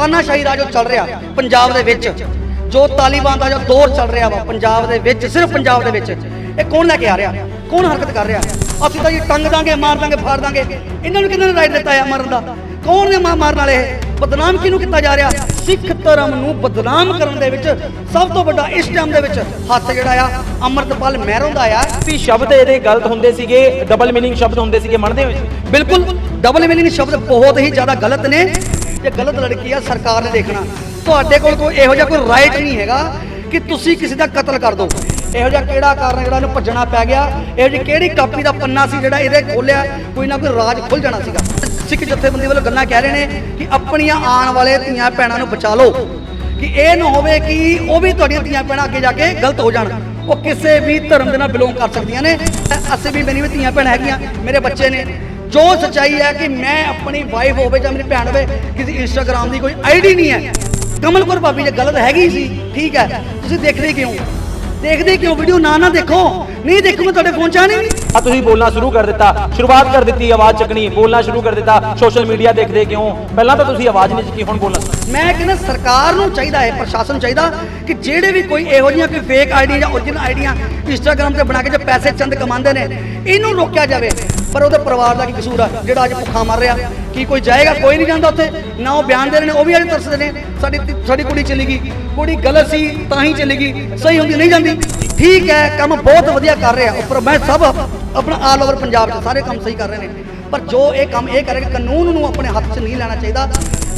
ਤਾਨਾਸ਼ਾਹੀ ਰਾਜ ਜੋ ਚੱਲ ਰਿਹਾ ਪੰਜਾਬ ਦੇ ਵਿੱਚ ਜੋ ਤਾਲਿਬਾਨ ਦਾ ਜੋ ਦੌਰ ਚੱਲ ਰਿਹਾ ਵਾ ਪੰਜਾਬ ਦੇ ਵਿੱਚ ਸਿਰਫ ਪੰਜਾਬ ਦੇ ਵਿੱਚ ਇਹ ਕੌਣ ਲੈ ਕੇ ਆ ਰਿਹਾ? ਕੌਣ ਹਰਕਤ ਕਰ ਰਿਹਾ? ਅਸੀਂ ਤਾਂ ਜੀ ਟੰਗ ਦਾਂਗੇ ਮਾਰ ਦਾਂਗੇ ਫਾੜ ਦਾਂਗੇ। ਇਹਨਾਂ ਨੂੰ ਕਿਹਨਾਂ ਨੇ ਰਾਈਟ ਦਿੱਤਾ ਆ ਮਰਨ ਦਾ? ਕੌਣ ਨੇ ਮਾ- ਮਾਰਨ ਵਾਲੇ? ਇਹ? ਬਦਨਾਮ ਕਿਹਨੂੰ ਕੀਤਾ ਜਾ ਰਿਹਾ? ਸਿੱਖ ਧਰਮ ਨੂੰ ਬਦਨਾਮ ਕਰਨ ਦੇ ਵਿੱਚ ਸਭ ਤੋਂ ਵੱਡਾ ਇਸ ਟਾਈਮ ਦੇ ਵਿੱਚ ਹੱਥ ਜਿਹੜਾ ਆ ਅੰਮ੍ਰਿਤਪਾਲ ਮਹਿਰੋਂ ਦਾ ਆ। ਵੀ ਸ਼ਬਦ ਇਹਦੇ ਗਲਤ ਹੁੰਦੇ ਸੀਗੇ ਡਬਲ ਮੀਨਿੰਗ ਸ਼ਬਦ ਹੁੰਦੇ ਸੀਗੇ ਮੰਨਦੇ ਹੋ? ਬਿਲਕੁਲ ਡਬਲ ਮੀਨਿੰਗ ਸ਼ਬਦ ਬਹੁਤ ਹੀ ਜ਼ਿਆਦਾ ਗਲਤ ਨੇ। ਜੇ ਗਲਤ ਲੜਕੀ ਆ, ਸਰਕਾਰ ਨੇ ਦੇਖਣਾ। ਤੁਹਾਡੇ ਕੋਲ ਕੋਈ ਇਹੋ ਜਿਹਾ ਕੋਈ ਰਾਈਟ ਨਹੀਂ ਹੈਗਾ ਕਿ ਤੁਸੀਂ ਕਿਸੇ ਦਾ ਕਤਲ ਕਰ ਦਿਓ। ਇਹੋ ਜਿਹਾ ਕਿਹੜਾ ਕਾਰਨ ਜਿਹੜਾ ਇਹਨੂੰ ਭੱਜਣਾ ਪੈ ਗਿਆ? ਇਹੋ ਜਿਹੀ ਕਿਹੜੀ ਕਾਪੀ ਦਾ ਪੰਨਾ ਸੀ ਜਿਹੜਾ ਇਹਦੇ ਖੋਲਿਆ? ਕੋਈ ਨਾ ਕੋਈ ਰਾਜ ਖੁੱਲ ਜਾਣਾ ਸੀਗਾ। ਸਿੱਖ ਜਥੇਬੰਦੀ ਵੱਲੋਂ ਗੱਲਾਂ ਕਹਿ ਰਹੇ ਨੇ ਕਿ ਆਪਣੀਆਂ ਆਉਣ ਵਾਲੇ ਧੀਆਂ ਭੈਣਾਂ ਨੂੰ ਬਚਾ ਲਓ। ਕਿ ਇਹ ਨਾ ਹੋਵੇ ਕਿ ਉਹ ਵੀ ਤੁਹਾਡੀਆਂ ਧੀਆਂ ਭੈਣਾਂ ਅੱਗੇ ਜਾ ਕੇ ਗਲਤ ਹੋ ਜਾਣ। ਉਹ ਕਿਸੇ ਵੀ ਧਰਮ ਦੇ ਨਾਲ ਬਿਲੋਂਗ ਕਰ ਸਕਦੀਆਂ ਨੇ। ਅਸੀਂ ਵੀ ਮੇਰੀ ਵੀ ਧੀਆਂ ਭੈਣਾਂ ਹੈਗੀਆਂ, ਮੇਰੇ ਬੱਚੇ ਨੇ। ਜੋ ਸੱਚਾਈ ਹੈ ਕਿ ਮੈਂ ਆਪਣੀ ਵਾਈਫ ਹੋਵੇ ਜਾਂ ਮੇਰੀ ਭੈਣ ਹੋਵੇ, ਕਿਸੇ ਇੰਸਟਾਗ੍ਰਾਮ ਦੀ ਕੋਈ ਆਈਡੀ ਨਹੀਂ ਹੈ। ਕਮਲਪੁਰ ਭਾਬੀ, ਜੇ ਗਲਤ ਹੈਗੀ ਸੀ, ਠੀਕ ਹੈ। ਤੁਸੀਂ ਦੇਖਦੇ ਕਿਉਂ? ਦੇਖਦੇ ਕਿਉਂ? ਵੀਡੀਓ ਨਾ ਨਾ ਦੇਖੋ। ਨਹੀਂ ਦੇਖੋਗੇ, ਤੁਹਾਡੇ ਫੋਨ ਚ ਆਣੀ ਨਹੀਂ। ਆ ਤੁਸੀਂ ਬੋਲਣਾ ਸ਼ੁਰੂ ਕਰ ਦਿੱਤਾ, ਸ਼ੁਰੂਆਤ ਕਰ ਦਿੱਤੀ, ਆਵਾਜ਼ ਚੱਕਣੀ, ਬੋਲਣਾ ਸ਼ੁਰੂ ਕਰ ਦਿੱਤਾ, ਸੋਸ਼ਲ ਮੀਡੀਆ ਦੇਖਦੇ ਕਿਉਂ? ਪਹਿਲਾਂ ਤਾਂ ਤੁਸੀਂ ਆਵਾਜ਼ ਨਹੀਂ ਚੱਕੀ, ਹੁਣ ਬੋਲਣਾ ਮੈਂ ਕਹਿੰਦਾ ਸਰਕਾਰ ਨੂੰ ਚਾਹੀਦਾ ਹੈ, ਪ੍ਰਸ਼ਾਸਨ ਚਾਹੀਦਾ ਕਿ ਜਿਹੜੇ ਵੀ ਕੋਈ ਇਹੋ ਜਿਹੀਆਂ ਕੋਈ ਫੇਕ ਆਈਡੀਆਂ ਜਾਂ ਓਰੀਜਨਲ ਆਈਡੀਆਂ ਇੰਸਟਾਗ੍ਰam ਤੇ ਬਣਾ ਕੇ ਜੋ ਪੈਸੇ ਚੰਦ ਕਮਾਉਂਦੇ ਨੇ, ਇਹਨੂੰ ਰੋਕਿਆ ਜਾਵੇ। ਪਰ ਉਹਦੇ ਪਰਿਵਾਰ ਦਾ ਕੀ ਕਸੂਰ ਆ? ਜਿਹੜਾ ਅੱਜ ਭੁੱਖਾ ਮਰ ਰਿਹਾ, ਕੀ ਕੋਈ ਜਾਏਗਾ? ਕੋਈ ਨਹੀਂ ਜਾਂਦਾ ਉੱਥੇ, ਨਾ ਉਹ ਬਿਆਨ ਦੇ ਰਹੇ ਨੇ, ਉਹ ਵੀ ਅੱਜ ਤਰਸਦੇ ਨੇ। ਸਾਡੀ ਸਾਡੀ ਕੁੜੀ ਚਲੀ ਗਈ, ਕੁੜੀ ਗਲਤ ਸੀ, ਤਾਂ ਹੀ ਚਲੀ ਗਈ, ਸਹੀ ਹੁੰਦੀ, ਨਹੀਂ ਜਾਂਦੀ। ਠੀਕ ਹੈ, ਕੰਮ ਬਹੁਤ ਵਧੀਆ ਕਰ ਰਿਹਾ, ਉੱਪਰ ਮੈਂ ਸਭ ਆਪਣਾ ਆਲ ਓਵਰ ਪੰਜਾਬ 'ਚ ਸਾਰੇ ਕੰਮ ਸਹੀ ਕਰ ਰਹੇ ਨੇ। ਪਰ ਜੋ ਇਹ ਕੰਮ ਇਹ ਕਰੇ ਕਾਨੂੰਨ ਨੂੰ ਆਪਣੇ ਹੱਥ 'ਚ ਨਹੀਂ ਲੈਣਾ ਚਾਹੀਦਾ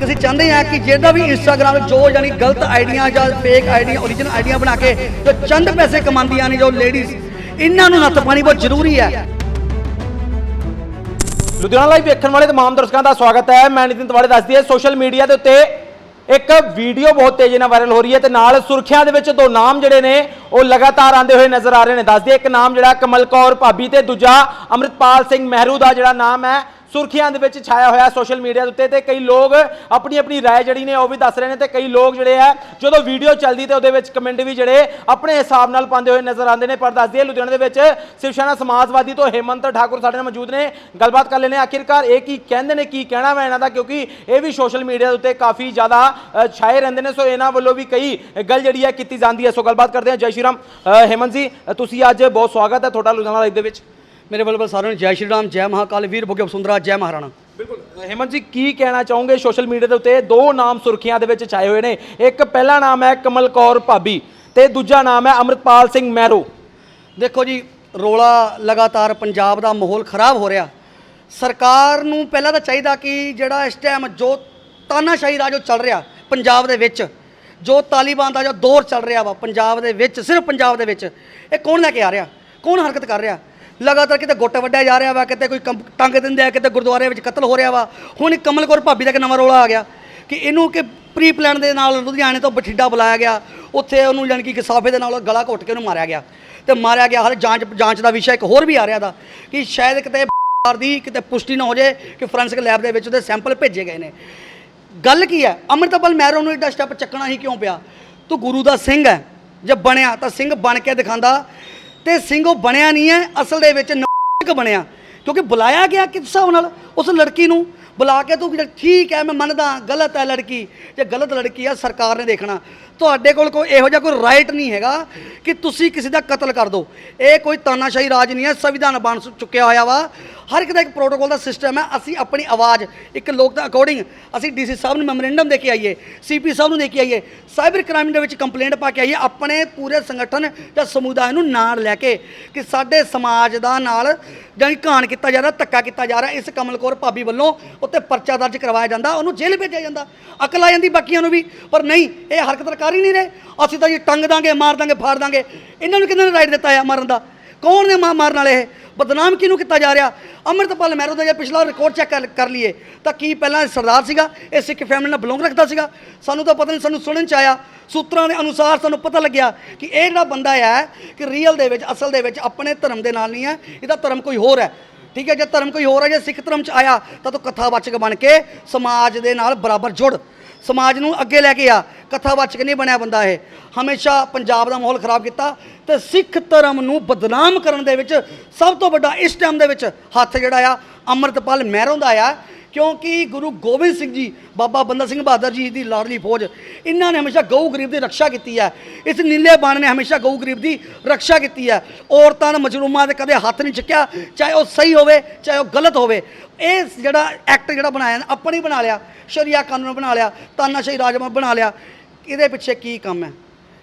ਅਸੀਂ ਚਾਹੁੰਦੇ ਹਾਂ ਕਿ ਜਿਹੜਾ ਵੀ ਇੰਸਟਾਗ੍ਰam ਜੋ ਯਾਨੀ ਗਲਤ ਆਈਡੀਆਂ ਜਾਂ ਫੇਕ ਆਈਡੀਆਂ ਓਰੀਜਨਲ ਆਈਡੀਆਂ ਬਣਾ ਕੇ ਜੋ ਚੰਦ ਪੈਸੇ ਕਮਾਉਂਦੀਆਂ ਨੇ ਜੋ ਲੇਡੀਜ਼ ਇਹਨਾਂ ਨੂੰ ਨੱਥ ਪਾਣੀ ਬਹੁਤ ਜ਼ਰੂਰੀ ਹੈ। ਲੁਧਿਆਣਾ ਲਾਈਵ ਵੇਖਣ ਵਾਲੇ ਤਮਾਮ ਦਰਸ਼ਕਾਂ ਦਾ ਸਵਾਗਤ ਹੈ। ਮੈਂ ਨਿਤਿਨ ਤਵਾੜੇ ਦੱਸਦੀ ਹੈ ਸੋਸ਼ਲ ਮੀਡੀਆ ਦੇ ਉੱਤੇ ਇੱਕ ਵੀਡੀਓ ਬਹੁਤ ਤੇਜ਼ੀ ਨਾਲ ਵਾਇਰਲ ਹੋ ਰਹੀ ਹੈ ਤੇ ਨਾਲ ਸੁਰਖੀਆਂ ਦੇ ਵਿੱਚ ਦੋ ਨਾਮ ਜਿਹੜੇ ਨੇ, ਉਹ ਲਗਾਤਾਰ ਆਉਂਦੇ ਹੋਏ ਨਜ਼ਰ ਆ ਰਹੇ ਨੇ। ਦੱਸਦੇ ਇੱਕ ਨਾਮ ਜਿਹੜਾ ਕਮਲ ਕੌਰ ਭਾਬੀ ਤੇ ਦੂਜਾ ਅੰਮ੍ਰਿਤਪਾਲ ਸਿੰਘ ਮਹਿਰੂ ਦਾ ਜਿਹੜਾ ਨਾਮ ਹੈ ਸੁਰਖੀਆਂ ਦੇ ਵਿੱਚ ਛਾਇਆ ਹੋਇਆ ਸੋਸ਼ਲ ਮੀਡੀਆ ਦੇ ਉੱਤੇ ਤੇ ਕਈ ਲੋਕ ਆਪਣੀ ਆਪਣੀ رائے ਜਿਹੜੀ ਨੇ ਉਹ ਵੀ ਦੱਸ ਰਹੇ ਨੇ ਤੇ ਕਈ ਲੋਕ ਜਿਹੜੇ ਆ ਜਦੋਂ ਵੀਡੀਓ ਚੱਲਦੀ ਤੇ ਉਹਦੇ ਵਿੱਚ ਕਮੈਂਟ ਵੀ ਜਿਹੜੇ ਆਪਣੇ ਹਿਸਾਬ ਨਾਲ ਪਾਉਂਦੇ ਹੋਏ ਨਜ਼ਰ ਆਉਂਦੇ ਨੇ ਪਰ ਦੱਸਦੀ ਹੈ ਲੁਧਿਆਣਾ ਦੇ ਵਿੱਚ ਸ਼ਿਵਸੈਨਾ ਸਮਾਜਵਾਦੀ ਤੋਂ ਹੇਮੰਤ ਠਾਕੁਰ ਸਾਡੇ ਨਾਲ ਮੌਜੂਦ ਨੇ ਗੱਲਬਾਤ ਕਰ ਲੈਣੇ ਆਖਿਰਕਾਰ ਇਹ ਕੀ ਕਹਿੰਦੇ ਨੇ ਕੀ ਕਹਿਣਾ ਵਾ ਇਹਨਾਂ ਦਾ ਕਿਉਂਕਿ ਇਹ ਵੀ ਸੋਸ਼ਲ ਮੀਡੀਆ ਦੇ ਉੱਤੇ ਕਾਫੀ ਜ਼ਿਆਦਾ ਅ, ਛਾਏ ਰਹਿੰਦੇ ਨੇ ਸੋ ਇਹਨਾਂ ਵੱਲੋਂ ਵੀ ਕਈ ਗੱਲ ਜਿਹੜੀ ਹੈ ਕੀਤੀ ਜਾਂਦੀ ਹੈ ਸੋ ਗੱਲਬਾਤ ਕਰਦੇ ਹਾਂ ਜੈ ਸ਼੍ਰੀ ਰਾਮ ਅ, ਹੇਮੰਤ ਜੀ ਅ, ਤੁਸੀਂ ਅੱਜ ਬਹੁਤ ਸਵਾਗਤ ਹੈ ਤੁਹਾਡਾ ਲੁਧਿਆਣਾ ਲਾਈਵ ਦੇ ਵਿੱਚ ਮੇਰੇ ਵੱਲੋਂ ਸਾਰਿਆਂ ਨੂੰ ਜੈ ਸ਼੍ਰੀ ਰਾਮ ਜੈ ਮਹਾਕਾਲ ਵੀਰ ਭੁਗੇ ਸੁੰਦਰਾ ਜੈ ਮਹਾਰਾਣਾ। ਬਿਲਕੁਲ। ਹੇਮੰਤ ਜੀ ਕੀ ਕਹਿਣਾ ਚਾਹੋਗੇ ਸੋਸ਼ਲ ਮੀਡੀਆ ਦੇ ਉੱਤੇ? ਦੋ ਨਾਮ ਸੁਰਖੀਆਂ ਦੇ ਵਿੱਚ ਛਾਏ ਹੋਏ ਨੇ। ਇੱਕ ਪਹਿਲਾ ਨਾਮ ਹੈ ਕਮਲ ਕੌਰ ਭਾਬੀ ਤੇ ਦੂਜਾ ਨਾਮ ਹੈ ਅੰਮ੍ਰਿਤਪਾਲ ਸਿੰਘ ਮਹਿਰੋ। ਦੇਖੋ ਜੀ ਰੋਲਾ ਲਗਾਤਾਰ ਪੰਜਾਬ ਦਾ ਮਾਹੌਲ ਖਰਾਬ ਹੋ ਰਿਹਾ। ਸਰਕਾਰ ਨੂੰ ਪਹਿਲਾਂ ਤਾਂ ਚਾਹੀਦਾ ਕਿ ਜਿਹੜਾ ਇਸ ਟਾਈਮ ਜੋ ਤਾਨਾਸ਼ਾਹੀ ਰਾਜ ਜੋ ਚੱਲ ਰਿਹਾ ਪੰਜਾਬ ਦੇ ਵਿੱਚ ਜੋ ਤਾਲਿਬਾਨ ਦਾ ਜੋ ਦੌਰ ਚੱਲ ਰਿਹਾ ਵਾ ਪੰਜਾਬ ਦੇ ਵਿੱਚ ਸਿਰਫ ਪੰਜਾਬ ਦੇ ਵਿੱਚ ਇਹ ਕੌਣ ਲੈ ਕੇ ਆ ਰਿਹਾ? ਕੌਣ ਹਰਕਤ ਕਰ ਰਿਹਾ? ਲਗਾਤਾਰ ਕਿਤੇ ਗੁੱਟ ਵੱਢਿਆ ਜਾ ਰਿਹਾ ਵਾ, ਕਿਤੇ ਕੋਈ ਕੰਪ- ਟੰਗ ਦਿੰਦੇ ਆ, ਕਿਤੇ ਗੁਰਦੁਆਰੇ ਵਿੱਚ ਕਤਲ ਹੋ ਰਿਹਾ ਵਾ। ਹੁਣ ਇੱਕ ਕਮਲ ਕੌਰ ਭਾਬੀ ਦਾ ਇੱਕ ਨਵਾਂ ਰੋਲਾ ਆ ਗਿਆ ਕਿ ਇਹਨੂੰ ਕਿ ਪ੍ਰੀ ਪਲਾਨ ਦੇ ਨਾਲ ਲੁਧਿਆਣੇ ਤੋਂ ਬਠਿੰਡਾ ਬੁਲਾਇਆ ਗਿਆ। ਉੱਥੇ ਉਹਨੂੰ ਜਾਣੀ ਕਿ ਕਿਸਾਫੇ ਦੇ ਨਾਲ ਗਲਾ ਘੁੱਟ ਕੇ ਉਹਨੂੰ ਮਾਰਿਆ ਗਿਆ। ਤੇ ਮਾਰਿਆ ਗਿਆ ਹਾਲੇ ਜਾਂਚ ਜਾਂਚ ਦਾ ਵਿਸ਼ਾ ਇੱਕ ਹੋਰ ਵੀ ਆ ਰਿਹਾ ਦਾ ਕਿ ਸ਼ਾਇਦ ਕਿਤੇ ਬਾਹਰ ਦੀ ਕਿਤੇ ਪੁਸ਼ਟੀ ਨਾ ਹੋ ਜਾਏ ਕਿ ਫੋਰੈਂਸਿਕ ਲੈਬ ਦੇ ਵਿੱਚ ਉਹਦੇ ਸੈਂਪਲ ਭੇਜੇ ਗਏ ਨੇ। ਗੱਲ ਕੀ ਹੈ? ਅੰਮ੍ਰਿਤਪਾਲ ਮਹਿਰੋ ਨੂੰ ਏਡਾ ਸਟੈਪ ਚੱਕਣਾ ਹੀ ਕਿਉਂ ਪਿਆ? ਤੂੰ ਗੁਰੂ ਦਾ ਸਿੰਘ ਹੈ। ਜੇ ਬਣਿਆ ਤਾਂ ਸਿੰਘ ਬਣ ਕੇ ਦਿਖਾਉਂਦਾ। ਤੇ ਸਿੰਘ ਉਹ ਬਣਿਆ ਨਹੀਂ ਹੈ, ਅਸਲ ਦੇ ਵਿੱਚ ਕ ਬਣਿਆ। ਕਿਉਂਕਿ ਬੁਲਾਇਆ ਗਿਆ ਕਿਸ ਹਿਸਾਬ ਨਾਲ? ਉਸ ਲੜਕੀ ਨੂੰ ਬੁਲਾ ਕੇ ਤੂੰ ਠੀਕ ਹੈ ਮੈਂ ਮੰਨਦਾ, ਗਲਤ ਹੈ ਲੜਕੀ। ਜੇ ਗਲਤ ਲੜਕੀ ਆ, ਸਰਕਾਰ ਨੇ ਦੇਖਣਾ। ਤੁਹਾਡੇ ਕੋਲ ਕੋਈ ਇਹੋ ਜਿਹਾ ਕੋਈ ਰਾਈਟ ਨਹੀਂ ਹੈਗਾ ਕਿ ਤੁਸੀਂ ਕਿਸੇ ਦਾ ਕਤਲ ਕਰ ਦਿਓ ਇਹ ਕੋਈ ਤਾਨਾਸ਼ਾਹੀ ਰਾਜ ਨਹੀਂ ਹੈ, ਸੰਵਿਧਾਨ ਬਣ ਚੁੱਕਿਆ ਹੋਇਆ ਵਾ। ਹਰ ਇੱਕ ਦਾ ਇੱਕ ਪ੍ਰੋਟੋਕੋਲ ਦਾ ਸਿਸਟਮ ਹੈ, ਅਸੀਂ ਆਪਣੀ ਆਵਾਜ਼, ਇੱਕ ਲੋਕ ਦਾ ਅਕੋਰਡਿੰਗ ਅਸੀਂ ਡੀਸੀ ਸਾਹਿਬ ਨੂੰ ਮੈਮੋਰੈਂਡਮ ਦੇ ਕੇ ਆਈਏ ਸੀਪੀ ਸਾਹਿਬ ਨੂੰ ਦੇ ਕੇ ਆਈਏ ਸਾਈਬਰ ਕ੍ਰਾਈਮ ਦੇ ਵਿੱਚ ਕੰਪਲੇਂਟ ਪਾ ਕੇ ਆਈਏ, ਆਪਣੇ ਪੂਰੇ ਸੰਗਠਨ ਜਾਂ ਸਮੁਦਾਇ ਨੂੰ ਨਾਲ ਲੈ ਕੇ ਕਿ ਸਾਡੇ ਸਮਾਜ ਦਾ ਨਾਲ ਜਾਨੀ ਘਾਣ ਕੀਤਾ ਜਾ ਰਿਹਾ, ਧੱਕਾ ਕੀਤਾ ਜਾ ਰਿਹਾ, ਇਸ ਕਮਲ ਕੌਰ ਭਾਬੀ ਵੱਲੋਂ ਉੱਤੇ ਪਰਚਾ ਦਰਜ ਕਰਵਾਇਆ ਜਾਂਦਾ, ਉਹਨੂੰ ਜੇਲ੍ਹ ਭੇਜਿਆ ਜਾਂਦਾ। ਅਕਲ ਆ ਜਾਂਦੀ ਬਾਕੀਆਂ ਨੂੰ ਵੀ, ਪਰ ਨਹੀਂ, ਇਹ ਹਰਕਤ ਕਰ ਹੀ ਨਹੀਂ ਰਹੇ। ਅਸੀਂ ਤਾਂ ਜੀ ਟੰਗ ਦਾਂਗੇ, ਮਾਰ ਦਾਂਗੇ, ਫਾੜ ਦਾਂਗੇ। ਇਹਨਾਂ ਨੂੰ ਕਿਹਨਾਂ ਨੇ ਰਾਈਟ ਦਿੱਤਾ ਆ ਮਾਰਨ ਦਾ? ਕੌਣ ਨੇ ਮਾ- ਮਾਰਨ ਵਾਲੇ ਇਹ? ਬਦਨਾਮ ਕਿਹਨੂੰ ਕੀਤਾ ਜਾ ਰਿਹਾ? ਅੰਮ੍ਰਿਤਪਾਲ ਮਹਿਰੋ ਦਾ ਜੇ ਪਿਛਲਾ ਰਿਕਾਰਡ ਚੈੱਕ ਕਰ ਕਰ ਲਈਏ, ਤਾਂ ਕੀ ਪਹਿਲਾਂ ਸਰਦਾਰ ਸੀਗਾ? ਇਹ ਸਿੱਖ ਫੈਮਿਲੀ ਨਾਲ ਬਿਲੋਂਗ ਰੱਖਦਾ ਸੀਗਾ? ਸਾਨੂੰ ਤਾਂ ਪਤਾ ਨਹੀਂ, ਸਾਨੂੰ ਸੁਣਨ ਚ ਆਇਆ। ਸੂਤਰਾਂ ਦੇ ਅਨੁਸਾਰ ਸਾਨੂੰ ਪਤਾ ਲੱਗਿਆ ਕਿ ਇਹ ਜਿਹੜਾ ਬੰਦਾ ਹੈ ਕਿ ਰੀਅਲ ਦੇ ਵਿੱਚ, ਅਸਲ ਦੇ ਵਿੱਚ ਆਪਣੇ ਧਰਮ ਦੇ ਨਾਲ ਨਹੀਂ ਹੈ ਇਹਦਾ ਧਰਮ ਕੋਈ ਹੋਰ ਹੈ। ਠੀਕ ਹੈ, ਜੇ ਧਰਮ ਕੋਈ ਹੋਰ ਹੈ ਜੇ ਸਿੱਖ ਧਰਮ ਚ ਆਇਆ, ਤਾਂ ਤੂੰ ਕਥਾਵਾਚਕ ਬਣ ਕੇ ਸਮਾਜ ਦੇ ਨਾਲ ਬਰਾਬਰ ਜੁੜ। ਸਮਾਜ ਨੂੰ ਅੱਗੇ ਲੈ ਕੇ ਆ। ਕਥਾਵਾਚਕ ਨਹੀਂ ਬਣਿਆ ਬੰਦਾ ਇਹ। ਹਮੇਸ਼ਾ ਪੰਜਾਬ ਦਾ ਮਾਹੌਲ ਖਰਾਬ ਕੀਤਾ ਤੇ ਸਿੱਖ ਧਰਮ ਨੂੰ ਬਦਨਾਮ ਕਰਨ ਦੇ ਵਿੱਚ ਸਭ ਤੋਂ ਵੱਡਾ ਇਸ ਟਾਈਮ ਦੇ ਵਿੱਚ ਹੱਥ ਜਿਹੜਾ ਆ, ਅੰਮ੍ਰਿਤਪਾਲ ਮਹਿਰੋਂ ਦਾ ਆ। ਕਿਉਂਕਿ ਗੁਰੂ ਗੋਬਿੰਦ ਸਿੰਘ ਜੀ, ਬਾਬਾ ਬੰਦਾ ਸਿੰਘ ਬਹਾਦਰ ਜੀ ਦੀ ਲਾਡਲੀ ਫੌਜ, ਇਹਨਾਂ ਨੇ ਹਮੇਸ਼ਾ ਗਊ ਗਰੀਬ ਦੀ ਰੱਖਿਆ ਕੀਤੀ ਹੈ। ਇਸ ਨੀਲੇ ਬਾਣ ਨੇ ਹਮੇਸ਼ਾ ਗਊ ਗਰੀਬ ਦੀ ਰੱਖਿਆ ਕੀਤੀ ਹੈ। ਔਰਤਾਂ ਨੇ ਮਜ਼ਰੂਮਾਂ ਦੇ ਕਦੇ ਹੱਥ ਨਹੀਂ ਚੱਕਿਆ, ਚਾਹੇ ਉਹ ਸਹੀ ਹੋਵੇ, ਚਾਹੇ ਉਹ ਗਲਤ ਹੋਵੇ। ਇਹ ਜਿਹੜਾ ਐਕਟ ਜਿਹੜਾ ਬਣਾਇਆ ਆਪਣੀ ਬਣਾ ਲਿਆ। ਸ਼ਰੀਆ ਕਾਨੂੰਨ ਬਣਾ ਲਿਆ, ਤਾਨਾਸ਼ਾਹੀ ਰਾਜਮਾ ਬਣਾ ਲਿਆ। ਇਹਦੇ ਪਿੱਛੇ ਕੀ ਕੰਮ ਹੈ?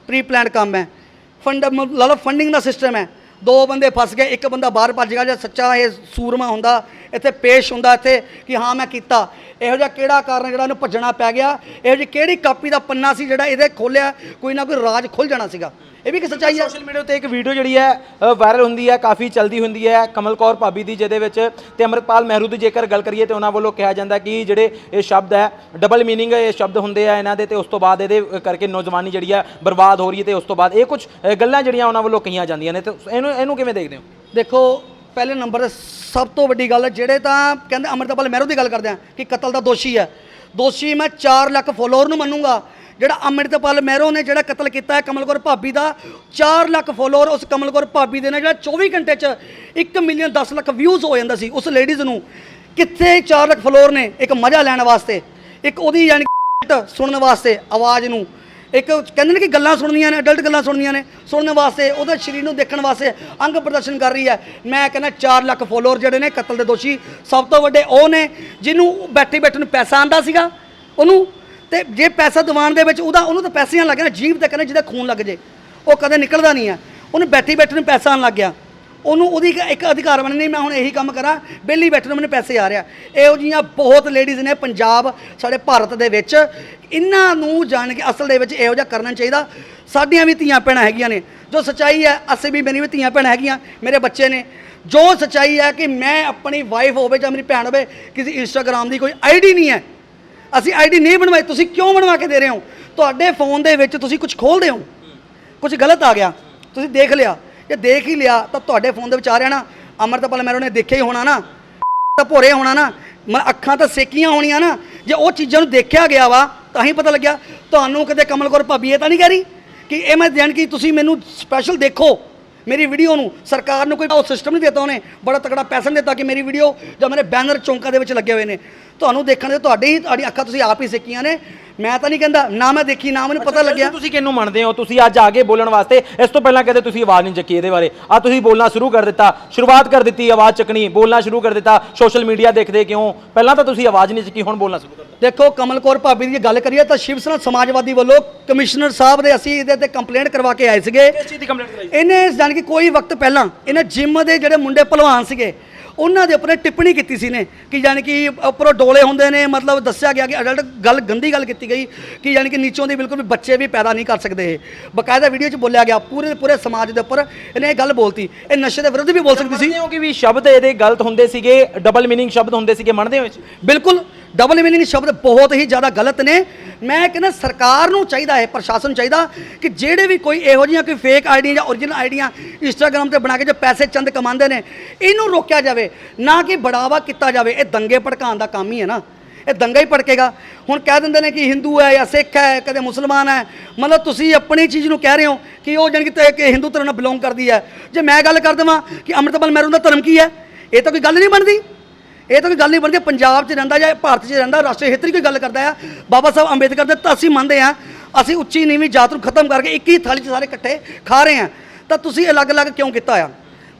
ਪ੍ਰੀ ਪਲਾਨਡ ਕੰਮ ਹੈ। ਫੰਡ ਲਾ ਲਓ ਫੰਡਿੰਗ ਦਾ ਸਿਸਟਮ ਹੈ। ਦੋ ਬੰਦੇ ਫਸ ਗਏ, ਇੱਕ ਬੰਦਾ ਬਾਹਰ ਭੱਜ ਗਿਆ, ਜਾਂ ਸੱਚਾ ਇਹ ਸੂਰਮਾ ਹੁੰਦਾ ਇੱਥੇ ਪੇਸ਼ ਹੁੰਦਾ ਇੱਥੇ ਕਿ ਹਾਂ ਮੈਂ ਕੀਤਾ। ਇਹੋ ਜਿਹਾ ਕਿਹੜਾ ਕਾਰਨ ਜਿਹੜਾ ਇਹਨੂੰ ਭੱਜਣਾ ਪੈ ਗਿਆ? ਇਹੋ ਜਿਹੀ ਕਿਹੜੀ ਕਾਪੀ ਦਾ ਪੰਨਾ ਸੀ ਜਿਹੜਾ ਇਹਦੇ ਖੋਲਿਆ? ਕੋਈ ਨਾ ਕੋਈ ਰਾਜ ਖੁੱਲ ਜਾਣਾ ਸੀਗਾ। ਇਹ ਵੀ ਇੱਕ ਸੱਚਾਈ ਹੈ। ਸੋਸ਼ਲ ਮੀਡੀਆ ਤੇ ਇੱਕ ਵੀਡੀਓ ਜਿਹੜੀ ਹੈ ਵਾਇਰਲ ਹੁੰਦੀ ਹੈ ਕਾਫੀ ਚਲਦੀ ਹੁੰਦੀ ਹੈ ਕਮਲ ਕੌਰ ਭਾਬੀ ਦੀ ਜਿਹਦੇ ਵਿੱਚ ਤੇ ਅਮਰਪਾਲ ਮਹਿਰੂ ਦੀ ਜੇਕਰ ਗੱਲ ਕਰੀਏ ਤੇ ਉਹਨਾਂ ਵੱਲੋਂ ਕਿਹਾ ਜਾਂਦਾ ਕਿ ਜਿਹੜੇ ਇਹ ਸ਼ਬਦ ਹੈ ਡਬਲ ਮੀਨਿੰਗ ਇਹ ਸ਼ਬਦ ਹੁੰਦੇ ਆ ਇਹਨਾਂ ਦੇ ਤੇ ਉਸ ਤੋਂ ਬਾਅਦ ਇਹਦੇ ਕਰਕੇ ਨੌਜਵਾਨੀ ਜਿਹੜੀ ਹੈ ਬਰਬਾਦ ਹੋ ਰਹੀ ਹੈ ਤੇ ਉਸ ਤੋਂ ਬਾਅਦ ਇਹ ਕੁਝ ਗੱਲਾਂ ਜਿਹੜੀਆਂ ਉਹਨਾਂ ਵੱਲੋਂ ਕਹੀਆਂ ਜਾਂਦੀਆਂ ਨੇ। ਤੇ ਇਹਨੂੰ ਇਹਨੂੰ ਕਿਵੇਂ ਦੇਖਦੇ ਹੋ? ਦੇਖੋ ਪਹਿਲੇ ਨੰਬਰ ਤੇ ਸਭ ਤੋਂ ਵੱਡੀ ਗੱਲ ਹੈ, ਜਿਹੜੇ ਤਾਂ ਕਹਿੰਦੇ ਅੰਮ੍ਰਿਤਪਾਲ ਮਹਿਰੂ ਦੀ ਗੱਲ ਕਰਦੇ ਆ ਕਿ ਕਤਲ ਦਾ ਦੋਸ਼ੀ ਹੈ। ਦੋਸ਼ੀ ਮੈਂ 4 ਲੱਖ ਫੋਲੋਅਰ ਨੂੰ ਮੰਨੂਗਾ। ਜਿਹੜਾ ਅੰਮ੍ਰਿਤਪਾਲ ਮਹਿਰੋ ਨੇ ਜਿਹੜਾ ਕਤਲ ਕੀਤਾ ਹੈ ਕਮਲ ਕੌਰ ਭਾਬੀ ਦਾ 4 ਲੱਖ ਫੋਲੋਅਰ ਉਸ ਕਮਲ ਕੌਰ ਭਾਬੀ ਦੇ ਨਾਲ ਜਿਹੜਾ 24 ਘੰਟੇ ਚ 1 ਮਿਲੀਅਨ 10 ਲੱਖ ਵਿਊਜ਼ ਹੋ ਜਾਂਦਾ ਸੀ ਉਸ ਲੇਡੀਜ਼ ਨੂੰ। ਕਿੱਥੇ 4 ਲੱਖ ਫੋਲੋਅਰ ਨੇ? ਇੱਕ ਮਜ਼ਾ ਲੈਣ ਵਾਸਤੇ, ਇੱਕ ਉਹਦੀ ਯਾਨੀ ਸੁਣਨ ਵਾਸਤੇ ਆਵਾਜ਼ ਨੂੰ। ਇੱਕ ਕਹਿੰਦੇ ਨੇ ਕਿ ਗੱਲਾਂ ਸੁਣਨੀਆਂ ਨੇ ਅਡਲਟ ਗੱਲਾਂ ਸੁਣਨੀਆਂ ਨੇ, ਸੁਣਨ ਵਾਸਤੇ, ਉਹਦੇ ਸਰੀਰ ਨੂੰ ਦੇਖਣ ਵਾਸਤੇ ਅੰਗ ਪ੍ਰਦਰਸ਼ਨ ਕਰ ਰਹੀ ਹੈ। ਮੈਂ ਕਹਿੰਦਾ 4 ਲੱਖ ਫੋਲੋਅਰ ਜਿਹੜੇ ਨੇ ਕਤਲ ਦੇ ਦੋਸ਼ੀ, ਸਭ ਤੋਂ ਵੱਡੇ ਉਹ ਨੇ, ਜਿਹਨੂੰ ਬੈਠੇ ਬੈਠੇ ਨੂੰ ਪੈਸਾ ਆਂਦਾ ਸੀਗਾ, ਉਹਨੂੰ, ਤੇ ਜੇ ਪੈਸਾ ਦਿਵਾਉਣ ਦੇ ਵਿੱਚ ਉਹਦਾ, ਉਹਨੂੰ ਤਾਂ ਪੈਸੇ ਆਣ ਲੱਗ ਗਏ ਨਾ, ਜੀਭ ਤੇ ਕਹਿੰਦੇ ਜਿਹਦਾ ਖੂਨ ਲੱਗ ਜੇ, ਉਹ ਕਦੇ ਨਿਕਲਦਾ ਨਹੀਂ ਹੈ। ਉਹਨੂੰ ਬੈਠੀ ਬੈਠੇ ਨੂੰ ਪੈਸਾ ਆਣ ਲੱਗ ਗਿਆ। ਉਹਨੂੰ ਉਹਦੀ ਇੱਕ- ਇੱਕ ਅਧਿਕਾਰ ਬਣਨ ਨਹੀਂ ਮੈਂ ਹੁਣ ਇਹੀ ਕੰਮ ਕਰਾਂ ਬੇਲੀ ਬੈਠੇ ਨੂੰ ਮੈਨੂੰ ਪੈਸੇ ਆ ਰਿਹਾ। ਇਹੋ ਜਿਹੀਆਂ ਬਹੁਤ ਲੇਡੀਜ਼ ਨੇ ਪੰਜਾਬ, ਸਾਡੇ ਭਾਰਤ ਦੇ ਵਿੱਚ। ਇਹਨਾਂ ਨੂੰ ਜਾਣ ਕੇ ਅਸਲ ਦੇ ਵਿੱਚ ਇਹੋ ਜਿਹਾ ਕਰਨਾ ਚਾਹੀਦਾ। ਸਾਡੀਆਂ ਵੀ ਧੀਆਂ ਭੈਣਾਂ ਹੈਗੀਆਂ ਨੇ। ਜੋ ਸੱਚਾਈ ਹੈ, ਅਸੀਂ ਵੀ ਮੇਰੀ ਵੀ ਧੀਆਂ ਭੈਣਾਂ ਹੈਗੀਆਂ, ਮੇਰੇ ਬੱਚੇ ਨੇ। ਜੋ ਸੱਚਾਈ ਹੈ ਕਿ ਮੈਂ ਆਪਣੀ ਵਾਈਫ ਹੋਵੇ ਜਾਂ ਮੇਰੀ ਭੈਣ ਹੋਵੇ, ਕਿਸੇ ਇੰਸਟਾਗ੍ਰਾਮ ਦੀ ਕੋਈ ਆਈਡੀ ਨਹੀਂ ਹੈ। ਅਸੀਂ ਆਈਡੀ ਨਹੀਂ ਬਣਵਾਈ, ਤੁਸੀਂ ਕਿਉਂ ਬਣਵਾ ਕੇ ਦੇ ਰਹੇ ਹੋ? ਤੁਹਾਡੇ ਫੋਨ ਦੇ ਵਿੱਚ ਤੁਸੀਂ ਕੁਝ ਖੋਲਦੇ ਹੋ। ਕੁਝ ਗਲਤ ਆ ਗਿਆ। ਤੁਸੀਂ ਦੇਖ ਲਿਆ। ਜੇ ਦੇਖ ਹੀ ਲਿਆ, ਤਾਂ ਤੁਹਾਡੇ ਫੋਨ ਦੇ ਵਿੱਚ ਆ ਰਿਹਾ ਨਾ ਅਮਰਤਪਾਲ ਮੈਰੋ ਨੇ ਦੇਖਿਆ ਹੀ ਹੋਣਾ ਨਾ, ਤਾਂ ਭੋਰੇ ਹੋਣਾ ਨਾ, ਮ ਅੱਖਾਂ ਤਾਂ ਸੇਕੀਆਂ ਹੋਣੀਆਂ ਨਾ, ਜੇ ਉਹ ਚੀਜ਼ਾਂ ਨੂੰ ਦੇਖਿਆ ਗਿਆ ਵਾ, ਤਾਂ ਹੀ ਪਤਾ ਲੱਗਿਆ, ਤੁਹਾਨੂੰ ਕਦੇ ਕਮਲ ਕੌਰ ਭਾਬੀ ਇਹ ਤਾਂ ਨਹੀਂ ਕਹਿ ਰਹੀ ਕਿ ਇਹ ਮੈਂ ਜਾਣ ਕਿ, ਤੁਸੀਂ ਮੈਨੂੰ ਸਪੈਸ਼ਲ ਦੇਖੋ, ਮੇਰੀ ਵੀਡੀਓ ਨੂੰ, ਸਰਕਾਰ ਨੂੰ ਕੋਈ ਉਹ ਸਿਸਟਮ ਨਹੀਂ ਦਿੱਤਾ ਉਹਨੇ, ਬੜਾ ਤਕੜਾ ਪੈਸਾ ਨਹੀਂ ਦਿੱਤਾ ਕਿ ਮੇਰੀ ਵੀਡੀਓ ਜਾਂ ਮੇਰੇ ਬੈਨਰ ਚੌਂਕਾਂ ਦੇ ਵਿੱਚ ਲੱਗੇ ਹੋਏ ਨੇ। ਤੁਹਾਨੂੰ ਦੇਖਣ ਦੇ ਤੁਹਾਡੇ ਹੀ ਤੁਹਾਡੀ ਅੱਖਾਂ ਤੁਸੀਂ ਆਪ ਹੀ ਸੇਕੀਆਂ ਨੇ। ਮੈਂ ਤਾਂ ਨਹੀਂ ਕਹਿੰਦਾ ਨਾ ਮੈਂ ਦੇਖੀ ਨਾ ਮੈਨੂੰ ਪਤਾ ਲੱਗਿਆ। ਤੁਸੀਂ ਕਿਹਨੂੰ ਮੰਨਦੇ ਹੋ? ਤੁਸੀਂ ਅੱਜ ਆਗੇ ਬੋਲਣ ਵਾਸਤੇ ਇਸ ਤੋਂ ਪਹਿਲਾਂ ਕਦੇ ਤੁਸੀਂ ਆਵਾਜ਼ ਨਹੀਂ ਚੱਕੀ ਇਹਦੇ ਬਾਰੇ। ਆ ਤੁਸੀਂ ਬੋਲਣਾ ਸ਼ੁਰੂ ਕਰ ਦਿੱਤਾ ਸ਼ੁਰੂਆਤ ਕਰ ਦਿੱਤੀ ਆਵਾਜ਼ ਚੱਕਣੀ ਬੋਲਣਾ ਸ਼ੁਰੂ ਕਰ ਦਿੱਤਾ ਸੋਸ਼ਲ ਮੀਡੀਆ ਦੇਖਦੇ ਕਿਉਂ? ਪਹਿਲਾਂ ਤਾਂ ਤੁਸੀਂ ਆਵਾਜ਼ ਨਹੀਂ ਚੱਕੀ ਹੁਣ ਬੋਲਣਾ ਸ਼ੁਰੂ ਕਰ ਦਿੱਤਾ। ਦੇਖੋ ਕਮਲ ਕੌਰ ਭਾਬੀ ਦੀ ਗੱਲ ਕਰੀਏ ਤਾਂ ਸ਼ਿਵ ਸੈਨਾ ਸਮਾਜਵਾਦੀ ਵੱਲੋਂ ਕਮਿਸ਼ਨਰ ਸਾਹਿਬ ਦੇ ਅਸੀਂ ਇਹਦੇ ਤੇ ਕੰਪਲੇਂਟ ਕਰਵਾ ਕੇ ਆਏ ਸੀਗੇ। ਕਿਸ ਚੀਜ਼ ਦੀ ਕੰਪਲੇਂਟ ਕਰਾਈ? ਇਹਨੇ ਜਾਣ ਕਿ ਕੋਈ ਵਕਤ ਪਹਿਲਾਂ ਇਹਨੇ ਜਿਮ ਦੇ ਜਿਹੜੇ ਮੁੰਡੇ ਪਹਿਲਵਾਨ ਸੀਗੇ ਉਹਨਾਂ ਦੇ ਉੱਪਰ ਟਿੱਪਣੀ ਕੀਤੀ ਸੀ ਨੇ ਕਿ ਜਾਣੀ ਕਿ ਉੱਪਰੋਂ ਡੋਲੇ ਹੁੰਦੇ ਨੇ ਮਤਲਬ ਦੱਸਿਆ ਗਿਆ ਕਿ ਅਡਲਟ ਗੱਲ ਗੰਦੀ ਗੱਲ ਕੀਤੀ ਗਈ ਕਿ ਜਾਣੀ ਕਿ ਨੀਚੋਂ ਦੀ ਬਿਲਕੁਲ ਵੀ ਬੱਚੇ ਵੀ ਪੈਦਾ ਨਹੀਂ ਕਰ ਸਕਦੇ ਬਕਾਇਦਾ ਵੀਡੀਓ 'ਚ ਬੋਲਿਆ ਗਿਆ ਪੂਰੇ ਦੇ ਪੂਰੇ ਸਮਾਜ ਦੇ ਉੱਪਰ ਇਹਨੇ ਇਹ ਗੱਲ ਬੋਲਤੀ। ਇਹ ਨਸ਼ੇ ਦੇ ਵਿਰੁੱਧ ਵੀ ਬੋਲ ਸਕਦੀ ਸੀ। ਕਿ ਵੀ ਸ਼ਬਦ ਇਹਦੇ ਗਲਤ ਹੁੰਦੇ ਸੀਗੇ ਡਬਲ ਮੀਨਿੰਗ ਸ਼ਬਦ ਹੁੰਦੇ ਸੀਗੇ ਮੰਨਦੇ ਹੋ ਇਸ ਬਿਲਕੁਲ ਡਬਲ ਮੀਨਿੰਗ ਸ਼ਬਦ ਬਹੁਤ ਹੀ ਜ਼ਿਆਦਾ ਗਲਤ ਨੇ। ਮੈਂ ਕਹਿੰਦਾ ਸਰਕਾਰ ਨੂੰ ਚਾਹੀਦਾ ਹੈ, ਪ੍ਰਸ਼ਾਸਨ ਚਾਹੀਦਾ ਕਿ ਜਿਹੜੇ ਵੀ ਕੋਈ ਇਹੋ ਜਿਹੀਆਂ ਕੋਈ ਫੇਕ ਆਈਡੀਆਂ ਜਾਂ ਓਰੀਜਨਲ ਆਈਡੀਆਂ ਇੰਸਟਾਗ੍ਰam ਤੇ ਬਣਾ ਕੇ ਜੋ ਪੈਸੇ ਚੰਦ ਕਮਾਉਂਦੇ ਨੇ, ਇਹਨੂੰ ਰੋਕਿਆ ਜਾਵੇ, ਨਾ ਕਿ ਬੜਾਵਾ ਕੀਤਾ ਜਾਵੇ। ਇਹ ਦੰਗੇ ਭੜਕਾਉਣ ਦਾ ਕੰਮ ਹੀ ਹੈ ਨਾ। ਇਹ ਦੰਗਾ ਹੀ ਭੜਕੇਗਾ। ਹੁਣ ਕਹਿ ਦਿੰਦੇ ਨੇ ਕਿ ਹਿੰਦੂ ਹੈ ਜਾਂ ਸਿੱਖ ਹੈ, ਕਦੇ ਮੁਸਲਮਾਨ ਹੈ, ਮਤਲਬ ਤੁਸੀਂ ਆਪਣੀ ਚੀਜ਼ ਨੂੰ ਕਹਿ ਰਹੇ ਹੋ ਕਿ ਉਹ ਜਾਣੀ ਕਿ ਕਿ ਹਿੰਦੂ ਧਰਮ ਨਾਲ ਬਿਲੋਂਗ ਕਰਦੀ ਹੈ। ਜੇ ਮੈਂ ਗੱਲ ਕਰ ਦੇਵਾਂ ਕਿ ਅੰਮ੍ਰਿਤਪਾਲ ਮਹਿਰੂ ਦਾ ਧਰਮ ਕੀ ਹੈ, ਇਹ ਤਾਂ ਕੋਈ ਗੱਲ ਨਹੀਂ ਬਣਦੀ। ਇਹ ਤਾਂ ਕੋਈ ਗੱਲ ਨਹੀਂ ਬਣਦੀ, ਪੰਜਾਬ 'ਚ ਰਹਿੰਦਾ ਜਾਂ ਭਾਰਤ 'ਚ ਰਹਿੰਦਾ, ਰਾਸ਼ਟਰੀ ਹਿੱਤ ਦੀ ਕੋਈ ਗੱਲ ਕਰਦਾ ਆ। ਬਾਬਾ ਸਾਹਿਬ ਅੰਬੇਦਕਰ ਦੇ ਤਾਂ ਅਸੀਂ ਮੰਨਦੇ ਆ। ਅਸੀਂ ਉੱਚੀ ਨੀਵੀਂ ਜਾਤ ਨੂੰ ਖਤਮ ਕਰਕੇ ਇੱਕ ਹੀ ਥਾਲੀ 'ਚ ਸਾਰੇ ਇਕੱਠੇ ਖਾ ਰਹੇ ਆ। ਤਾਂ ਤੁਸੀਂ ਅਲੱਗ-ਅਲੱਗ ਕਿਉਂ ਕੀਤਾ ਆ?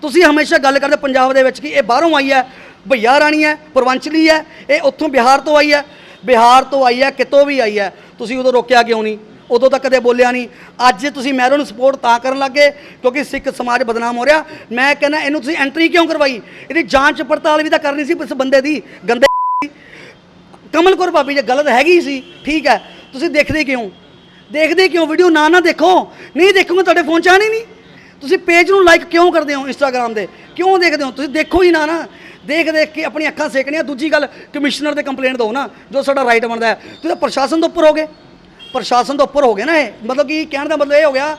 ਤੁਸੀਂ ਹਮੇਸ਼ਾ ਗੱਲ ਕਰਦੇ ਪੰਜਾਬ ਦੇ ਵਿੱਚ ਕਿ ਇਹ ਬਾਹਰੋਂ ਆਈ ਹੈ, ਭਈਆ ਰਾਣੀ ਹੈ, ਪਰਵੰਚਲੀ ਹੈ, ਇਹ ਉੱਥੋਂ ਬਿਹਾਰ ਤੋਂ ਆਈ ਹੈ। ਬਿਹਾਰ ਤੋਂ ਆਈ ਹੈ, ਕਿਤੋਂ ਵੀ ਆਈ ਹੈ। ਤੁਸੀਂ ਉਦੋਂ ਰੋਕਿਆ ਕਿਉਂ ਨਹੀਂ? ਉਦੋਂ ਤੱਕ ਕਦੇ ਬੋਲਿਆ ਨਹੀਂ। ਅੱਜ ਤੁਸੀਂ ਮਹਿਰੋ ਨੂੰ ਸਪੋਰਟ ਤਾਂ ਕਰਨ ਲੱਗੇ ਕਿਉਂਕਿ ਸਿੱਖ ਸਮਾਜ ਬਦਨਾਮ ਹੋ ਰਿਹਾ। ਮੈਂ ਕਹਿੰਦਾ, ਇਹਨੂੰ ਤੁਸੀਂ ਐਂਟਰੀ ਕਿਉਂ ਕਰਵਾਈ? ਇਹਦੀ ਜਾਂਚ ਪੜਤਾਲ ਵੀ ਤਾਂ ਕਰਨੀ ਸੀ ਇਸ ਬੰਦੇ ਦੀ, ਗੰਦੇ ਕਮਲ ਕੌਰ ਭਾਬੀ, ਜੇ ਗਲਤ ਹੈਗੀ ਸੀ, ਠੀਕ ਹੈ, ਤੁਸੀਂ ਦੇਖਦੇ ਕਿਉਂ? ਦੇਖਦੇ ਕਿਉਂ? ਵੀਡੀਓ ਨਾ ਨਾ ਦੇਖੋ। ਨਹੀਂ ਦੇਖੋਗੇ ਤੁਹਾਡੇ ਫੋਨ 'ਚ ਆਣੀ ਨਹੀਂ। ਤੁਸੀਂ ਪੇਜ ਨੂੰ ਲਾਈਕ ਕਿਉਂ ਕਰਦੇ ਹੋ ਇੰਸਟਾਗ੍ਰam ਦੇ? ਕਿਉਂ ਦੇਖਦੇ ਹੋ? ਤੁਸੀਂ ਦੇਖੋ ਹੀ ਨਾ ਨਾ। ਦੇਖ ਦੇਖ ਕੇ ਆਪਣੀ ਅੱਖਾਂ ਸੇਕਣੀਆਂ। ਦੂਜੀ ਗੱਲ ਕਮਿਸ਼ਨਰ ਦੇ ਕੰਪਲੇਂਟ ਦਿਓ ਨਾ, ਜੋ ਸਾਡਾ ਰਾਈਟ ਬਣਦਾ ਹੈ। ਤੁਸੀਂ ਪ੍ਰਸ਼ਾਸਨ ਤੋਂ ਉੱਪਰ ਹੋਗੇ। ਪ੍ਰਸ਼ਾਸਨ ਤੋਂ ਉੱਪਰ ਹੋ ਗਏ ਨਾ ਇਹ। ਮਤਲਬ ਕਿ ਕਹਿਣ ਦਾ ਮਤਲਬ ਇਹ ਹੋ ਗਿਆ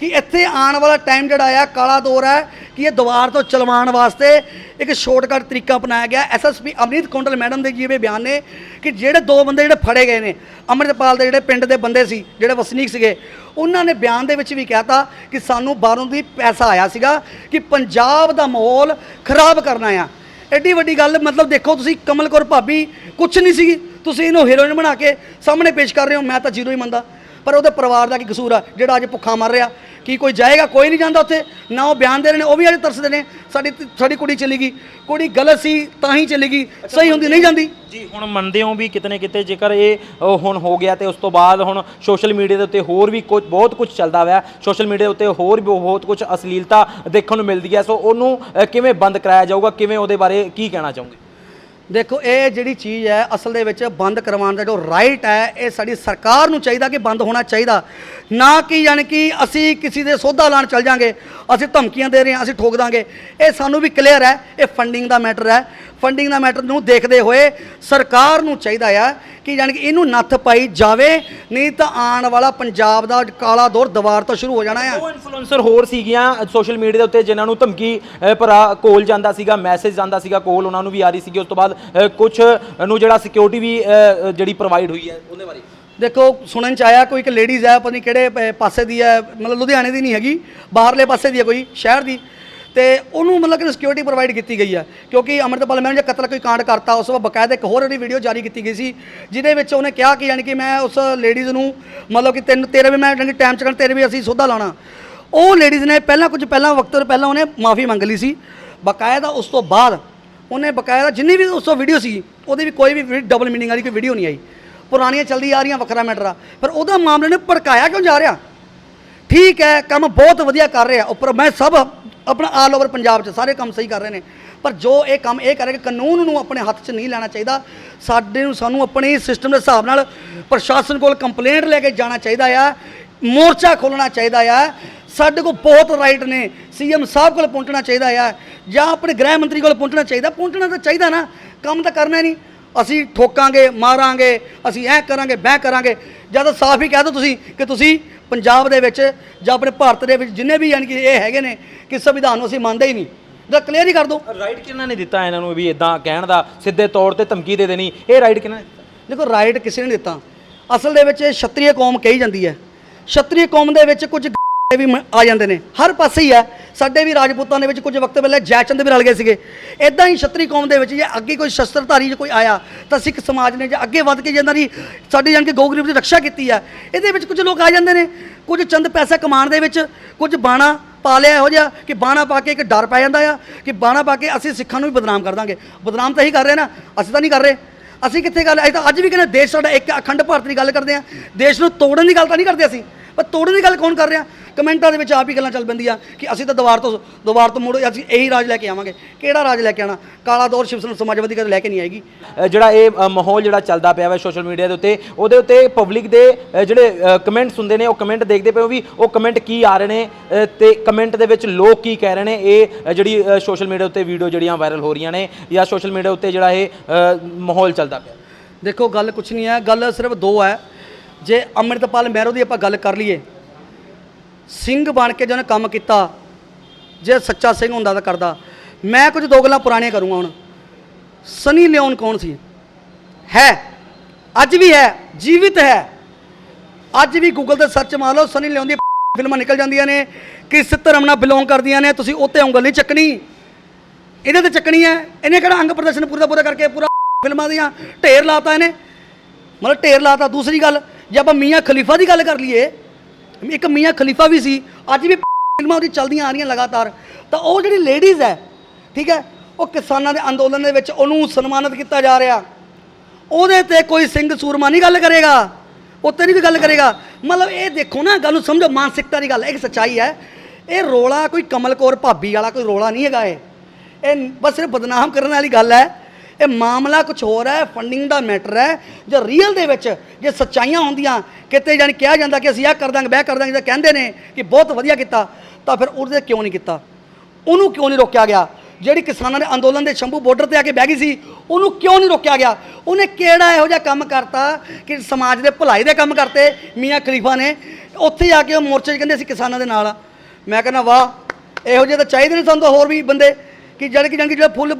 ਕਿ ਇੱਥੇ ਆਉਣ ਵਾਲਾ ਟਾਈਮ ਜਿਹੜਾ ਆ, ਕਾਲਾ ਦੌਰ ਹੈ ਕਿ ਇਹ ਦੁਬਾਰ ਤੋਂ ਚਲਵਾਉਣ ਵਾਸਤੇ ਇੱਕ ਸ਼ਾਰਟਕਟ ਤਰੀਕਾ ਅਪਣਾਇਆ ਗਿਆ। ਐਸਐਸਪੀ ਅਮਰੀਤ ਕੌਂਡਲ ਮੈਡਮ ਦੇ ਜਿਵੇਂ ਬਿਆਨ ਨੇ ਕਿ ਜਿਹੜੇ ਦੋ ਬੰਦੇ ਜਿਹੜੇ ਫੜੇ ਗਏ ਨੇ, ਅੰਮ੍ਰਿਤਪਾਲ ਦੇ ਜਿਹੜੇ ਪਿੰਡ ਦੇ ਬੰਦੇ ਸੀ, ਜਿਹੜੇ ਵਸਨੀਕ ਸੀਗੇ, ਉਹਨਾਂ ਨੇ ਬਿਆਨ ਦੇ ਵਿੱਚ ਵੀ ਕਹਿਤਾ ਕਿ ਸਾਨੂੰ ਬਾਹਰੋਂ ਦੀ ਪੈਸਾ ਆਇਆ ਸੀਗਾ ਕਿ ਪੰਜਾਬ ਦਾ ਮਾਹੌਲ ਖਰਾਬ ਕਰਨਾ ਆ। ਐਡੀ ਵੱਡੀ ਗੱਲ, ਮਤਲਬ ਦੇਖੋ ਤੁਸੀਂ ਕਮਲ ਕੌਰ ਭਾਬੀ, ਕੁਛ ਨਹੀਂ ਸੀਗੀ। ਤੁਸੀਂ ਇਹਨੂੰ ਹੀਰੋਇਨ ਬਣਾ ਕੇ ਸਾਹਮਣੇ ਪੇਸ਼ ਕਰ ਰਹੇ ਹੋ ਮੈਂ ਤਾਂ ਜ਼ੀਰੋ ਹੀ ਮੰਨਦਾ। ਪਰ ਉਹਦੇ ਪਰਿਵਾਰ ਦਾ ਕੀ ਕਸੂਰ ਆ? ਜਿਹੜਾ ਅੱਜ ਭੁੱਖਾ ਮਰ ਰਿਹਾ ਕੀ ਕੋਈ ਜਾਏਗਾ? ਕੋਈ ਨਹੀਂ ਜਾਂਦਾ ਉੱਥੇ। ਨਾ ਉਹ ਬਿਆਨ ਦੇ ਰਹੇ ਨੇ ਉਹ ਵੀ ਅੱਜ ਤਰਸਦੇ ਨੇ। ਸਾਡੀ ਸਾਡੀ ਕੁੜੀ ਚਲੀ ਗਈ। ਕੁੜੀ ਗਲਤ ਸੀ ਤਾਂ ਹੀ ਚਲੀ ਗਈ। ਸਹੀ ਹੁੰਦੀ ਨਹੀਂ ਜਾਂਦੀ। ਜੀ ਹੁਣ ਮੰਨਦੇ ਹੋ ਵੀ ਕਿਤੇ ਨਾ ਕਿਤੇ ਜੇਕਰ ਇਹ ਅ, ਹੁਣ ਹੋ ਗਿਆ ਤੇ ਉਸ ਤੋਂ ਬਾਅਦ ਹੁਣ ਸੋਸ਼ਲ ਮੀਡੀਆ ਦੇ ਉੱਤੇ ਹੋਰ ਵੀ ਕੁਝ ਬਹੁਤ ਕੁਝ ਚੱਲਦਾ ਹੋਇਆ ਸੋਸ਼ਲ ਮੀਡੀਆ ਉੱਤੇ ਹੋਰ ਵੀ ਬਹੁਤ ਕੁਝ ਅਸ਼ਲੀਲਤਾ ਦੇਖਣ ਨੂੰ ਮਿਲਦੀ ਹੈ। ਸੋ ਉਹਨੂੰ ਅ, ਕਿਵੇਂ ਬੰਦ ਕਰਾਇਆ ਜਾਊਗਾ? ਕਿਵੇਂ ਉਹਦੇ ਬਾਰੇ ਕੀ ਕਹਿਣਾ ਚਾਹੋਗੇ? ਦੇਖੋ, ਇਹ ਜਿਹੜੀ ਚੀਜ਼ ਹੈ, ਅਸਲ ਦੇ ਵਿੱਚ ਬੰਦ ਕਰਵਾਉਣ ਦਾ ਜੋ ਰਾਈਟ ਹੈ, ਇਹ ਸਾਡੀ ਸਰਕਾਰ ਨੂੰ ਚਾਹੀਦਾ ਕਿ ਬੰਦ ਹੋਣਾ ਚਾਹੀਦਾ। ਨਾ ਕਿ ਯਾਨੀ ਕਿ ਅਸੀਂ ਕਿਸੇ ਦੇ ਸੌਦਾ ਲਾਣ ਚੱਲ ਜਾਾਂਗੇ, ਅਸੀਂ ਧਮਕੀਆਂ ਦੇ ਰਹੇ ਹਾਂ, ਅਸੀਂ ਠੋਕ ਦਾਂਗੇ। ਇਹ ਸਾਨੂੰ ਵੀ ਕਲੀਅਰ ਹੈ, ਇਹ ਫੰਡਿੰਗ ਦਾ ਮੈਟਰ ਹੈ। ਫੰਡਿੰਗ ਦਾ ਮੈਟਰ ਨੂੰ ਦੇਖਦੇ ਹੋਏ ਸਰਕਾਰ ਨੂੰ ਚਾਹੀਦਾ ਆ ਕਿ ਯਾਨੀ ਕਿ ਇਹਨੂੰ ਨੱਥ ਪਾਈ ਜਾਵੇ ਨਹੀਂ ਤਾਂ ਆਉਣ ਵਾਲਾ ਪੰਜਾਬ ਦਾ ਕਾਲਾ ਦੌਰ ਦੁਬਾਰ ਤੋਂ ਸ਼ੁਰੂ ਹੋ ਜਾਣਾ ਆ। ਉਹ ਇਨਫਲੂਐਂਸਰ ਹੋਰ ਸੀਗੀਆਂ ਸੋਸ਼ਲ ਮੀਡੀਆ ਦੇ ਉੱਤੇ ਜਿਨ੍ਹਾਂ ਨੂੰ ਧਮਕੀ ਭਰਾ ਕੋਲ ਜਾਂਦਾ ਸੀਗਾ ਮੈਸੇਜ ਜਾਂਦਾ ਸੀਗਾ ਕੋਲ ਉਹਨਾਂ ਨੂੰ ਵੀ ਆ ਰਹੀ ਸੀਗੀ। ਉਸ ਤੋਂ ਬਾਅਦ ਕੁਝ ਨੂੰ ਜਿਹੜਾ ਸਿਕਿਉਰਿਟੀ ਵੀ ਜਿਹੜੀ ਪ੍ਰੋਵਾਈਡ ਹੋਈ ਹੈ ਉਹਦੇ ਬਾਰੇ। ਦੇਖੋ ਸੁਣਨ ਚ ਆਇਆ ਕੋਈ ਇੱਕ ਲੇਡੀਜ਼ ਹੈ ਪਤਾ ਨਹੀਂ ਕਿਹੜੇ ਪਾਸੇ ਦੀ ਹੈ ਮਤਲਬ ਲੁਧਿਆਣੇ ਦੀ ਨਹੀਂ ਹੈਗੀ ਬਾਹਰਲੇ ਪਾਸੇ ਦੀ ਹੈ ਕੋਈ ਸ਼ਹਿਰ ਦੀ। ਤੇ ਉਹਨੂੰ ਮਤਲਬ ਕਿ ਸਿਕਿਉਰਿਟੀ ਪ੍ਰੋਵਾਈਡ ਕੀਤੀ ਗਈ ਹੈ ਕਿਉਂਕਿ ਅਮਰਤਪਾਲ ਮੈਂ ਜੇ ਕਤਲ ਕੋਈ ਕਾਂਡ ਕਰਤਾ, ਉਸ ਤੋਂ ਬਾਅਦ ਬਕਾਇਦਾ ਇੱਕ ਹੋਰ ਉਹਦੀ ਵੀਡੀਓ ਜਾਰੀ ਕੀਤੀ ਗਈ ਸੀ, ਜਿਹਦੇ ਵਿੱਚ ਉਹਨੇ ਕਿਹਾ ਕਿ ਯਾਨੀ ਕਿ ਮੈਂ ਉਸ ਲੇਡੀਜ਼ ਨੂੰ ਮਤਲਬ ਕਿ ਤੈਨੂੰ ਤੇਰੇ ਵੀ ਮੈਂ ਯਾਨੀ ਟਾਈਮ ਚੱਕਣ ਤੇਰੇ ਵੀ ਅਸੀਂ ਸੋਧਾ ਲਾਉਣਾ। ਉਹ ਲੇਡੀਜ਼ ਨੇ ਪਹਿਲਾਂ ਕੁਝ ਪਹਿਲਾਂ ਵਕਤ ਤੋਂ ਪਹਿਲਾਂ ਉਹਨੇ ਮਾਫੀ ਮੰਗ ਲਈ ਸੀ। ਬਕਾਇਦਾ ਉਸ ਤੋਂ ਬਾਅਦ ਉਹਨੇ ਬਕਾਇਦਾ ਜਿੰਨੀ ਵੀ ਉਸ ਤੋਂ ਵੀਡੀਓ ਸੀ, ਉਹਦੀ ਵੀ ਕੋਈ ਵੀ ਡਬਲ ਮੀਨਿੰਗ ਵਾਲੀ ਕੋਈ ਵੀਡੀਓ ਨਹੀਂ ਆਈ। ਪੁਰਾਣੀਆਂ ਚੱਲਦੀ ਆ ਰਹੀਆਂ ਵੱਖਰਾ ਮੈਟਰ ਆ। ਪਰ ਉਹਦਾ ਮਾਮਲੇ ਨੂੰ ਭੜਕਾਇਆ ਕਿਉਂ ਜਾ ਰਿਹਾ? ਠੀਕ ਹੈ, ਕੰਮ ਬਹੁਤ ਵਧੀਆ ਕਰ ਰਿਹਾ, ਉੱਪਰ ਮੈਂ ਸਭ ਆਪਣਾ ਆਲ ਓਵਰ ਪੰਜਾਬ 'ਚ ਸਾਰੇ ਕੰਮ ਸਹੀ ਕਰ ਰਹੇ ਨੇ। ਪਰ ਜੋ ਇਹ ਕੰਮ ਇਹ ਕਰੇ ਕਿ ਕਾਨੂੰਨ ਨੂੰ ਆਪਣੇ ਹੱਥ 'ਚ ਨਹੀਂ ਲੈਣਾ ਚਾਹੀਦਾ, ਸਾਡੇ ਨੂੰ ਸਾਨੂੰ ਆਪਣੇ ਸਿਸਟਮ ਦੇ ਹਿਸਾਬ ਨਾਲ ਪ੍ਰਸ਼ਾਸਨ ਕੋਲ ਕੰਪਲੇਂਟ ਲੈ ਕੇ ਜਾਣਾ ਚਾਹੀਦਾ ਆ, ਮੋਰਚਾ ਖੋਲਣਾ ਚਾਹੀਦਾ ਆ। ਸਾਡੇ ਕੋਲ ਬਹੁਤ ਰਾਈਟ ਨੇ ਸੀਐਮ ਸਾਹਿਬ ਕੋਲ ਪਹੁੰਚਣਾ ਚਾਹੀਦਾ ਆ ਜਾਂ ਆਪਣੇ ਗ੍ਰਹਿ ਮੰਤਰੀ ਕੋਲ ਪਹੁੰਚਣਾ ਚਾਹੀਦਾ, ਪਹੁੰਚਣਾ ਤਾਂ ਚਾਹੀਦਾ ਨਾ, ਕੰਮ ਤਾਂ ਕਰਨਾ ਨਹੀਂ। ਅਸੀਂ ਠੋਕਾਂਗੇ ਮਾਰਾਂਗੇ ਅਸੀਂ ਐ ਕਰਾਂਗੇ ਬਹਿ ਕਰਾਂਗੇ। ਜਦ ਸਾਫ਼ ਹੀ ਕਹਿ ਦਿਓ ਤੁਸੀਂ ਕਿ ਤੁਸੀਂ ਪੰਜਾਬ ਦੇ ਵਿੱਚ ਜਾਂ ਆਪਣੇ ਭਾਰਤ ਦੇ ਵਿੱਚ ਜਿੰਨੇ ਵੀ ਯਾਨੀ ਕਿ ਇਹ ਹੈਗੇ ਨੇ ਕਿ ਸੰਵਿਧਾਨ ਨੂੰ ਅਸੀਂ ਮੰਨਦੇ ਹੀ ਨਹੀਂ। ਜਦ ਕਲੀਅਰ ਹੀ ਕਰ ਦਿਓ ਰਾਈਟ ਕਿਹਨਾਂ ਨੇ ਦਿੱਤਾ ਇਹਨਾਂ ਨੂੰ ਵੀ ਇਦਾਂ ਕਹਿਣ ਦਾ? ਸਿੱਧੇ ਤੌਰ ਤੇ ਧਮਕੀ ਦੇ ਦੇਣੀ। ਇਹ ਰਾਈਟ ਕਿਹਨਾਂ ਨੇ ਦੇਖੋ ਰਾਈਟ ਕਿਸੇ ਨੇ ਦਿੱਤਾ। ਅਸਲ ਦੇ ਵਿੱਚ ਇਹ ਛਤਰੀਏ ਕੌਮ ਕਹੀ ਜਾਂਦੀ ਹੈ। ਛਤਰੀਏ ਕੌਮ ਦੇ ਵਿੱਚ ਕੁਝ ਵੀ ਮ- ਆ ਜਾਂਦੇ ਨੇ। ਹਰ ਪਾਸੇ ਹੀ ਹੈ ਸਾਡੇ ਵੀ ਰਾਜਪੂਤਾਂ ਦੇ ਵਿੱਚ ਕੁਝ ਵਕਤ ਪਹਿਲੇ ਜੈਚੰਦ ਵੀ ਰਲ ਗਏ ਸੀਗੇ। ਇਦਾਂ ਹੀ ਛਤਰੀ ਕੌਮ ਦੇ ਵਿੱਚ ਜੇ ਅੱਗੇ ਕੋਈ ਸ਼ਸਤਰਧਾਰੀ ਜੇ ਕੋਈ ਆਇਆ, ਤਾਂ ਸਿੱਖ ਸਮਾਜ ਨੇ ਜੇ ਅੱਗੇ ਵੱਧ ਕੇ ਜਾਂਦਾ ਦੀ ਸਾਡੀ ਜਾਨ ਕਿ ਗਊ ਗਰੀਬ ਦੀ ਰੱਖਿਆ ਕੀਤੀ ਹੈ ਇਹਦੇ ਵਿੱਚ ਕੁਝ ਲੋਕ ਆ ਜਾਂਦੇ ਨੇ। ਕੁਝ ਚੰਦ ਪੈਸਾ ਕਮਾਉਣ ਦੇ ਵਿੱਚ, ਕੁਝ ਬਾਣਾ ਪਾ ਲਿਆ ਇਹੋ ਜਿਹਾ ਕਿ ਬਾਣਾ ਪਾ ਕੇ ਇੱਕ ਡਰ ਪੈ ਜਾਂਦਾ ਆ, ਕਿ ਬਾਣਾ ਪਾ ਕੇ ਅਸੀਂ ਸਿੱਖਾਂ ਨੂੰ ਵੀ ਬਦਨਾਮ ਕਰ ਦਾਂਗੇ। ਬਦਨਾਮ ਤਾਂ ਹੀ ਕਰ ਰਹੇ ਨਾ, ਅਸੀਂ ਤਾਂ ਨਹੀਂ ਕਰ ਰਹੇ। ਅਸੀਂ ਕਿੱਥੇ ਗੱਲ, ਅਸੀਂ ਤਾਂ ਅੱਜ ਵੀ ਕਹਿੰਦੇ ਦੇਸ਼ ਸਾਡਾ ਇੱਕ ਅਖੰਡ ਭਾਰਤ ਦੀ ਗੱਲ ਕਰਦੇ ਆ ਦੇਸ਼ ਨੂੰ ਤੋੜਨ ਦੀ ਗੱਲ ਤਾਂ ਨਹੀਂ ਕਰਦੇ ਅਸੀਂ। ਪਰ ਤੋੜਨ ਦੀ ਗੱਲ ਕੌਣ ਕਰ ਰਿਹਾ? ਕਮੈਂਟਾਂ ਦੇ ਵਿੱਚ ਆਪ ਹੀ ਗੱਲਾਂ ਚੱਲ ਪੈਂਦੀਆਂ ਕਿ ਅਸੀਂ ਤਾਂ ਦੁਬਾਰ ਤੋਂ ਦੁਬਾਰ ਤੋਂ ਮੁੜ ਅਸੀਂ ਇਹੀ ਰਾਜ ਲੈ ਕੇ ਆਵਾਂਗੇ। ਕਿਹੜਾ ਰਾਜ ਲੈ ਕੇ ਆਣਾ? ਕਾਲਾ ਦੌਰ ਸ਼ਿਵ ਸਮਾਜਵਾਦੀ ਕਦੇ ਲੈ ਕੇ ਨਹੀਂ ਆਏਗੀ। ਜਿਹੜਾ ਇਹ ਮਾਹੌਲ ਜਿਹੜਾ ਚੱਲਦਾ ਪਿਆ ਵਾ ਸੋਸ਼ਲ ਮੀਡੀਆ ਦੇ ਉੱਤੇ ਉਹਦੇ ਉੱਤੇ ਪਬਲਿਕ ਦੇ ਜਿਹੜੇ ਕਮੈਂਟਸ ਹੁੰਦੇ ਨੇ ਉਹ ਕਮੈਂਟ ਦੇਖਦੇ ਪਏ ਹੋ ਵੀ ਉਹ ਕਮੈਂਟ ਕੀ ਆ ਰਹੇ ਨੇ ਤੇ ਕਮੈਂਟ ਦੇ ਵਿੱਚ ਲੋਕ ਕੀ ਕਹਿ ਰਹੇ ਨੇ ਇਹ ਜਿਹੜੀ ਸੋਸ਼ਲ ਮੀਡੀਆ ਉੱਤੇ ਵੀਡੀਓ ਜਿਹੜੀਆਂ ਵਾਇਰਲ ਹੋ ਰਹੀਆਂ ਨੇ ਜਾਂ ਸੋਸ਼ਲ ਮੀਡੀਆ ਉੱਤੇ ਜਿਹੜਾ ਇਹ ਮਾਹੌਲ ਚੱਲਦਾ ਪਿਆ। ਦੇਖੋ ਗੱਲ ਕੁਛ ਨਹੀਂ ਹੈ ਗੱਲ ਸਿਰਫ ਦੋ ਹੈ। ਜੇ ਅੰਮ੍ਰਿਤਪਾਲ ਮਹਿਰੋ ਦੀ ਆਪਾਂ ਗੱਲ ਕਰ ਲਈਏ, ਸਿੰਘ ਬਣ ਕੇ ਜਿਹਨੇ ਕੰਮ ਕੀਤਾ, ਜੇ ਸੱਚਾ ਸਿੰਘ ਹੁੰਦਾ ਤਾਂ ਕਰਦਾ। ਮੈਂ ਕੁਝ ਦੋ ਗੱਲਾਂ ਪੁਰਾਣੀਆਂ ਕਰੂੰਗਾ ਹੁਣ। ਸਨੀ ਲਿਓਨ ਕੌਣ ਸੀ? ਹੈ, ਅੱਜ ਵੀ ਹੈ, ਜੀਵਿਤ ਹੈ। ਅੱਜ ਵੀ ਗੂਗਲ ਤੇ ਸਰਚ ਮਾਰ ਲਓ, ਸਨੀ ਲਿਓਨ ਦੀ ਫਿਲਮਾਂ ਨਿਕਲ ਜਾਂਦੀਆਂ ਨੇ, ਕਿਸ ਧਰਮ ਨਾਲ ਬਿਲੋਂਗ ਕਰਦੀਆਂ ਨੇ, ਤੁਸੀਂ ਉੱਤੇ ਉਂਗਲ ਨਹੀਂ ਚੱਕਣੀ। ਇਹਦੇ ਤੇ ਚੱਕਣੀ ਹੈ, ਇਹਨੇ ਕਿਹੜਾ ਅੰਗ ਪ੍ਰਦਰਸ਼ਨ ਪੂਰਾ ਪੂਰਾ ਕਰਕੇ ਪੂਰਾ ਫਿਲਮਾਂ ਦੀਆਂ ਢੇਰ ਲਾਤਾ ਇਹਨੇ। ਮਤਲਬ ਢੇਰ ਲਾਤਾ, ਦੂਸਰੀ ਗੱਲ ਜੇ ਆਪਾਂ ਮੀਆਂ ਖਲੀਫਾ ਦੀ ਗੱਲ ਕਰ ਲਈਏ ਇੱਕ ਮੀਆਂ ਖਲੀਫਾ ਵੀ ਸੀ ਅੱਜ ਵੀ ਫਿਲਮਾਂ ਉਹਦੀ ਚੱਲਦੀਆਂ ਆ ਰਹੀਆਂ ਲਗਾਤਾਰ ਤਾਂ ਉਹ ਜਿਹੜੀ ਲੇਡੀਜ਼ ਹੈ ਠੀਕ ਹੈ ਉਹ ਕਿਸਾਨਾਂ ਦੇ ਅੰਦੋਲਨ ਦੇ ਵਿੱਚ ਉਹਨੂੰ ਸਨਮਾਨਿਤ ਕੀਤਾ ਜਾ ਰਿਹਾ। ਉਹਦੇ ਤੇ ਕੋਈ ਸਿੰਘ ਸੂਰਮਾ ਨਹੀਂ ਗੱਲ ਕਰੇਗਾ ਉੱਤੇ ਨਹੀਂ ਕੋਈ ਗੱਲ ਕਰੇਗਾ। ਮਤਲਬ ਇਹ ਦੇਖੋ ਨਾ ਗੱਲ ਨੂੰ ਸਮਝੋ ਮਾਨਸਿਕਤਾ ਦੀ ਗੱਲ ਹੈ, ਇੱਕ ਸੱਚਾਈ ਹੈ ਇਹ ਰੋਲਾ ਕੋਈ ਕਮਲ ਕੌਰ ਭਾਬੀ ਵਾਲਾ ਕੋਈ ਰੋਲਾ ਨਹੀਂ ਹੈਗਾ ਇਹ। ਇਹ ਬਸ ਸਿਰਫ ਬਦਨਾਮ ਕਰਨ ਵਾਲੀ ਗੱਲ ਹੈ ਇਹ ਮਾਮਲਾ ਕੁਝ ਹੋਰ ਹੈ ਫੰਡਿੰਗ ਦਾ ਮੈਟਰ ਹੈ। ਜੇ ਰੀਅਲ ਦੇ ਵਿੱਚ ਜੇ ਸੱਚਾਈਆਂ ਹੁੰਦੀਆਂ, ਕਿਤੇ ਜਾਣੀ ਕਿਹਾ ਜਾਂਦਾ ਕਿ ਅਸੀਂ ਇਹ ਕਰ ਦਾਂਗੇ, ਬਹਿ ਕਰ ਦਾਂਗੇ, ਤਾਂ ਕਹਿੰਦੇ ਨੇ ਕਿ ਬਹੁਤ ਵਧੀਆ ਕੀਤਾ, ਤਾਂ ਫਿਰ ਉਹਦੇ ਕਿਉਂ ਨਹੀਂ ਕੀਤਾ? ਉਹਨੂੰ ਕਿਉਂ ਨਹੀਂ ਰੋਕਿਆ ਗਿਆ? ਜਿਹੜੀ ਕਿਸਾਨਾਂ ਦੇ ਅੰਦੋਲਨ ਦੇ ਸ਼ੰਭੂ ਬਾਰਡਰ ਤੇ ਆ ਕੇ ਬਹਿ ਗਈ ਸੀ, ਉਹਨੂੰ ਕਿਉਂ ਨਹੀਂ ਰੋਕਿਆ ਗਿਆ? ਉਹਨੇ ਕਿਹੜਾ ਇਹੋ ਜਿਹਾ ਕੰਮ ਕਰਤਾ ਕਿ ਸਮਾਜ ਦੇ ਭਲਾਈ ਦੇ ਕੰਮ ਕਰਤੇ? ਮੀਆਂ ਖਲੀਫਾ ਨੇ। ਉੱਥੇ ਜਾ ਕੇ ਉਹ ਮੋਰਚੇ 'ਚ ਕਹਿੰਦੇ ਅਸੀਂ ਕਿਸਾਨਾਂ ਦੇ ਨਾਲ ਆ। ਮੈਂ ਕਹਿੰਦਾ, ਵਾਹ, ਇਹੋ ਜਿਹੇ ਤਾਂ ਚਾਹੀਦੇ ਨੇ ਸਾਨੂੰ ਹੋਰ ਵੀ ਬੰਦੇ, ਕਿ ਜਿਹੜੇ ਕਿ ਜਾਣੀ ਕਿ ਜਿਹੜਾ ਫੁੱਲ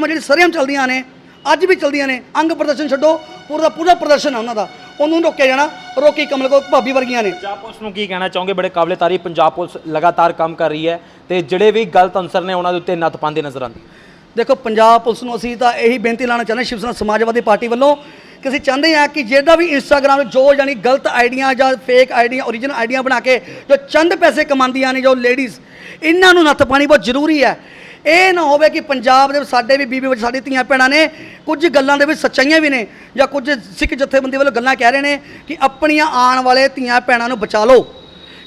ਜਿਹੜੀ ਸਰੇਆਮ ਚੱਲਦੀਆਂ ਨੇ ਅੱਜ ਵੀ ਚੱਲਦੀਆਂ ਨੇ ਅੰਗ ਪ੍ਰਦਰਸ਼ਨ ਛੱਡੋ ਪੂਰਾ ਪੂਰਾ ਪ੍ਰਦਰਸ਼ਨ ਹੈ ਉਹਨਾਂ ਦਾ। ਉਹਨੂੰ ਰੋਕਿਆ ਜਾਣਾ ਰੋਕੀ ਕਮਲ ਕੋ ਭਾਬੀ ਵਰਗੀਆਂ ਨੇ। ਪੰਜਾਬ ਪੁਲਿਸ ਨੂੰ ਕੀ ਕਹਿਣਾ ਚਾਹੋਗੇ? ਬੜੇ ਕਾਬਲੇ ਤਾਰੀਫ ਪੰਜਾਬ ਪੁਲਿਸ ਲਗਾਤਾਰ ਕੰਮ ਕਰ ਰਹੀ ਹੈ ਤੇ ਜਿਹੜੇ ਵੀ ਗਲਤ ਅਨਸਰ ਨੇ ਉਹਨਾਂ ਦੇ ਉੱਤੇ ਨੱਥ ਪਾਉਂਦੇ ਨਜ਼ਰ ਆਉਂਦੀ। ਦੇਖੋ ਪੰਜਾਬ ਪੁਲਿਸ ਨੂੰ ਅਸੀਂ ਤਾਂ ਇਹੀ ਬੇਨਤੀ ਲਾਣਾ ਚਾਹੁੰਦੇ ਸ਼ਿਵ ਸੈਨਾ ਸਮਾਜਵਾਦੀ ਪਾਰਟੀ ਵੱਲੋਂ ਕਿ ਅਸੀਂ ਚਾਹੁੰਦੇ ਹਾਂ ਕਿ ਜਿਹੜਾ ਵੀ ਇੰਸਟਾਗ੍ਰਾਮ ਜੋ ਜਾਨੀ ਗਲਤ ਆਈਡੀਆਂ ਜਾਂ ਫੇਕ ਆਈਡੀਆਂ ਓਰੀਜਨਲ ਆਈਡੀਆਂ ਬਣਾ ਕੇ ਜੋ ਚੰਦ ਪੈਸੇ ਕਮਾਉਂਦੀਆਂ ਨੇ ਜੋ ਲੇਡੀਜ਼ ਇਹਨਾਂ ਨੂੰ ਨੱਥ ਪਾਣੀ ਬਹੁਤ ਜ਼ਰੂਰੀ ਹੈ। ਇਹ ਨਾ ਹੋਵੇ ਕਿ ਪੰਜਾਬ ਦੇ ਵਿੱਚ ਸਾਡੇ ਵੀ ਬੀਬੀ ਵਿੱਚ ਸਾਡੀ ਧੀਆਂ ਭੈਣਾਂ ਨੇ ਕੁਝ ਗੱਲਾਂ ਦੇ ਵਿੱਚ ਸੱਚਾਈਆਂ ਵੀ ਨੇ ਜਾਂ ਕੁਝ ਸਿੱਖ ਜਥੇਬੰਦੀ ਵੱਲੋਂ ਗੱਲਾਂ ਕਹਿ ਰਹੇ ਨੇ ਕਿ ਆਪਣੀਆਂ ਆਉਣ ਵਾਲੇ ਧੀਆਂ ਭੈਣਾਂ ਨੂੰ ਬਚਾ ਲਓ।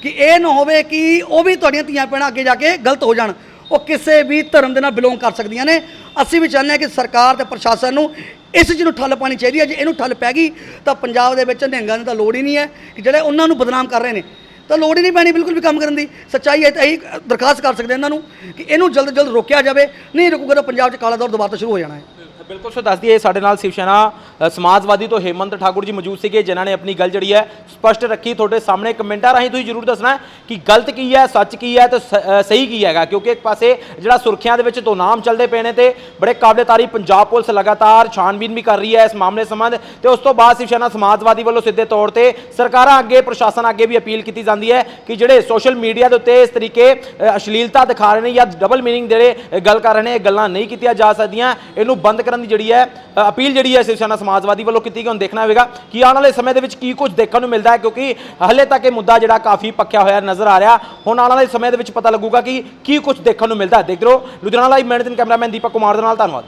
ਕਿ ਇਹ ਨਾ ਹੋਵੇ ਕਿ ਉਹ ਵੀ ਤੁਹਾਡੀਆਂ ਧੀਆਂ ਭੈਣਾਂ ਅੱਗੇ ਜਾ ਕੇ ਗਲਤ ਹੋ ਜਾਣ। ਉਹ ਕਿਸੇ ਵੀ ਧਰਮ ਦੇ ਨਾਲ ਬਿਲੋਂਗ ਕਰ ਸਕਦੀਆਂ ਨੇ। ਅਸੀਂ ਵੀ ਚਾਹੁੰਦੇ ਹਾਂ ਕਿ ਸਰਕਾਰ ਤੇ ਪ੍ਰਸ਼ਾਸਨ ਨੂੰ ਇਸ ਚੀਜ਼ ਨੂੰ ਠੱਲ ਪਾਣੀ ਚਾਹੀਦੀ ਹੈ। ਜੇ ਇਹਨੂੰ ਠੱਲ ਪੈ ਗਈ ਤਾਂ ਪੰਜਾਬ ਦੇ ਵਿੱਚ ਨਿਹੰਗਾਂ ਦੀ ਤਾਂ ਲੋੜ ਹੀ ਨਹੀਂ ਹੈ ਕਿ ਜਿਹੜੇ ਉਹਨਾਂ ਨੂੰ ਬਦਨਾਮ ਕਰ ਰਹੇ ਨੇ। ਤਾਂ ਲੋੜ ਹੀ ਨਹੀਂ ਪੈਣੀ ਬਿਲਕੁਲ ਵੀ ਕੰਮ ਕਰਨ ਦੀ। ਸੱਚਾਈ ਹੈ, ਤਾਂ ਇਹੀ ਦਰਖਾਸਤ ਕਰ ਸਕਦੇ ਇਹਨਾਂ ਨੂੰ ਕਿ ਇਹਨੂੰ ਜਲਦ ਜਲਦ ਰੋਕਿਆ ਜਾਵੇ, ਨਹੀਂ ਰੁਕੂਗਾ ਤਾਂ ਪੰਜਾਬ 'ਚ ਕਾਲਾ ਦੌਰ ਦੁਬਾਰਾ ਤੋਂ ਸ਼ੁਰੂ ਹੋ ਜਾਣਾ ਹੈ। ਬਿਲਕੁਲ ਸੋ ਦੱਸ ਦਈਏ ਸਾਡੇ ਨਾਲ ਸ਼ਿਵ ਸੈਨਾ ਸਮਾਜਵਾਦੀ ਤੋਂ ਹੇਮੰਤ ਠਾਕੁਰ ਜੀ ਮੌਜੂਦ ਸੀਗੇ, ਜਿਨ੍ਹਾਂ ਨੇ ਆਪਣੀ ਗੱਲ ਜਿਹੜੀ ਹੈ ਸਪਸ਼ਟ ਰੱਖੀ। ਤੁਹਾਡੇ ਸਾਹਮਣੇ ਕਮੈਂਟਾਂ ਰਾਹੀਂ ਤੁਸੀਂ ਜਰੂਰ ਦੱਸਣਾ ਕਿ ਗਲਤ ਕੀ ਹੈ, ਸੱਚ ਕੀ ਹੈ ਤੇ ਸ- ਸਹੀ ਕੀ ਹੈਗਾ, ਕਿਉਂਕਿ ਇੱਕ ਪਾਸੇ ਜਿਹੜਾ ਸੁਰਖੀਆਂ ਦੇ ਵਿੱਚ ਦੋ ਨਾਮ ਚੱਲਦੇ ਪਏ ਨੇ ਤੇ ਬੜੇ ਕਾਬਲੇ ਪੰਜਾਬ ਪੁਲਿਸ ਲਗਾਤਾਰ ਛਾਣਬੀਨ ਵੀ ਕਰ ਰਹੀ ਹੈ ਇਸ ਮਾਮਲੇ ਸੰਬੰਧ। ਤੇ ਉਸ ਤੋਂ ਬਾਅਦ ਸ਼ਿਵ ਸੈਨਾ ਸਮਾਜਵਾਦੀ ਵੱਲੋਂ ਸਿੱਧੇ ਤੌਰ ਤੇ ਸਰਕਾਰਾਂ ਅੱਗੇ, ਪ੍ਰਸ਼ਾਸਨ ਅੱਗੇ ਵੀ ਅਪੀਲ ਕੀਤੀ ਜਾਂਦੀ ਹੈ ਕਿ ਜਿਹੜੇ ਸੋਸ਼ਲ ਮੀਡੀਆ ਦੇ ਉੱਤੇ ਇਸ ਤਰੀਕੇ ਅਸ਼ਲੀਲਤਾ ਦਿਖਾ ਰਹੇ ਨੇ ਜਾਂ ਡਬਲ ਮੀਨਿੰਗ ਜਿਹੜੇ ਗੱਲ ਕਰ ਰਹੇ ਨੇ, ਇਹ ਗੱਲਾਂ ਨਹੀਂ ਕੀਤੀਆਂ ਜਾ ਸਕਦੀਆਂ। ਇਹਨੂੰ ਬੰਦ ਕਰ ਕਰਨ ਦੀ ਜਿਹੜੀ ਹੈ ਅਪੀਲ ਜਿਹੜੀ ਹੈ ਸ਼ਿਵ ਸੈਨਾ ਸਮਾਜਵਾਦੀ ਵੱਲੋਂ ਕੀਤੀ ਗਈ, ਹੁਣ ਦੇਖਣਾ ਹੋਵੇਗਾ ਕਿ ਆਉਣ ਵਾਲੇ ਸਮੇਂ ਦੇ ਵਿੱਚ ਕੀ ਕੁਝ ਦੇਖਣ ਨੂੰ ਮਿਲਦਾ ਹੈ, ਕਿਉਂਕਿ ਹਲੇ ਤੱਕ ਇਹ ਮੁੱਦਾ ਜਿਹੜਾ ਕਾਫੀ ਪੱਕਿਆ ਹੋਇਆ ਨਜ਼ਰ ਆ ਰਿਹਾ। ਹੁਣ ਆਉਣ ਵਾਲੇ ਸਮੇਂ ਦੇ ਵਿੱਚ ਪਤਾ ਲੱਗੂਗਾ ਕਿ ਕੀ ਕੁਝ ਦੇਖਣ ਨੂੰ ਮਿਲਦਾ ਹੈ। ਦੇਖਦੇ ਰਹੋ, Ludhiana live manager cameraman Deepak Kumar ਦੇ ਨਾਲ, ਧੰਨਵਾਦ।